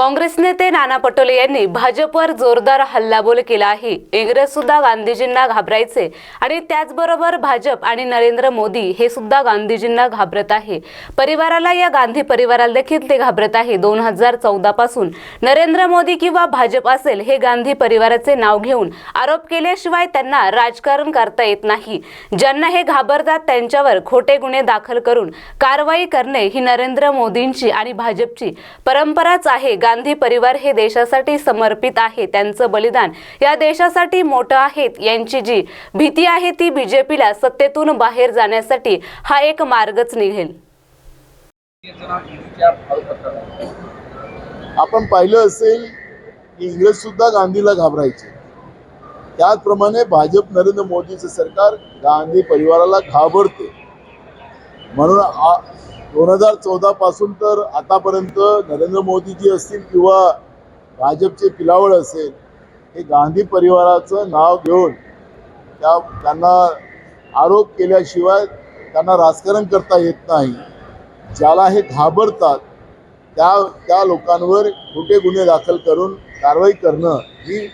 काँग्रेस नेते नाना पटोले यांनी भाजपवर जोरदार हल्लाबोल केला आहे. इंग्रज सुद्धा गांधीजींना घाबरायचे आणि त्याचबरोबर भाजप आणि नरेंद्र मोदी हे सुद्धा गांधीजींना घाबरत आहे. परिवाराला या गांधी परिवाराला देखील ते घाबरत आहे. दोन हजार चौदा पासून नरेंद्र मोदी किंवा भाजप असेल हे गांधी परिवाराचे नाव घेऊन आरोप केल्याशिवाय त्यांना राजकारण करता येत नाही. ज्यांना हे घाबरतात त्यांच्यावर खोटे गुन्हे दाखल करून कारवाई करणे ही नरेंद्र मोदींची आणि भाजपची परंपराच आहे. गांधी परिवार हे देशासाठी समर्पित आहे. त्यांचं बलिदान या देशासाठी मोठं आहे यांची जी भीती आहे ती बीजेपीला सत्तेतून बाहेर जाण्यासाठी हा एक मार्गच निघेल. आपण पाहिलं असेल की इंग्रज सुद्धा गांधीला घाबरायचे. त्याचप्रमाणे भाजप नरेंद्र मोदीचं सरकार गांधी परिवाराला घाबरते. म्हणून दोन हजार चौदा पासून तर आतापर्यंत नरेंद्र मोदीजी असतील किंवा भाजपचे पिलावळ असेल हे गांधी परिवाराचं नाव घेऊन त्या त्यांना आरोप केल्याशिवाय त्यांना राजकारण करता येत नाही. ज्याला हे घाबरतात त्या त्या लोकांवर खोटे गुन्हे दाखल करून कारवाई करणं ही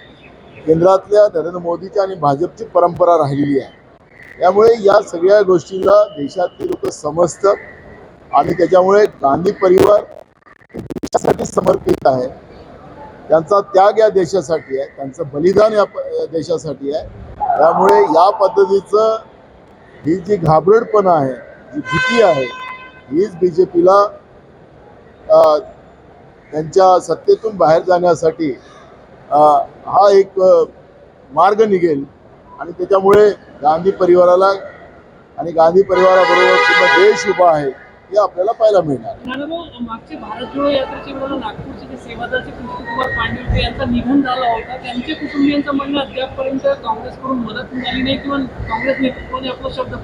केंद्रातल्या नरेंद्र मोदीची आणि भाजपची परंपरा राहिलेली आहे. त्यामुळे या सगळ्या गोष्टीला देशातली लोक समजतात. आणि त्याच्यामुळे गांधी परिवार देशासाठी समर्पित आहे. त्यांचा त्याग या देशासाठी आहे. त्यांचं बलिदान या देशासाठी आहे. त्यामुळे या पद्धतीचं ही जी घाबरडपणा आहे जी भीती आहे हीच बी जे पीला त्यांच्या सत्तेतून बाहेर जाण्यासाठी हा एक मार्ग निघेल. आणि त्याच्यामुळे गांधी परिवाराला आणि गांधी परिवाराबरोबर पूर्ण देश उभा आहे. हे आपल्याला पाहायला मिळणार. नानाभाऊ मागचे भारत जोडो यात्रेचे वेळेला नागपूरचे जे सेवादलचे कृष्णकुमार पांडे होते यांचा निधन झाला होता. त्यांच्या कुटुंबियांचं म्हणणं अद्यापपर्यंत काँग्रेसकडून मदत मिळाली नाही किंवा काँग्रेस नेतृत्वाने आपला शब्द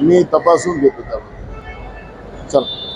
मी तपासून घेतो त्याबद्दल चला.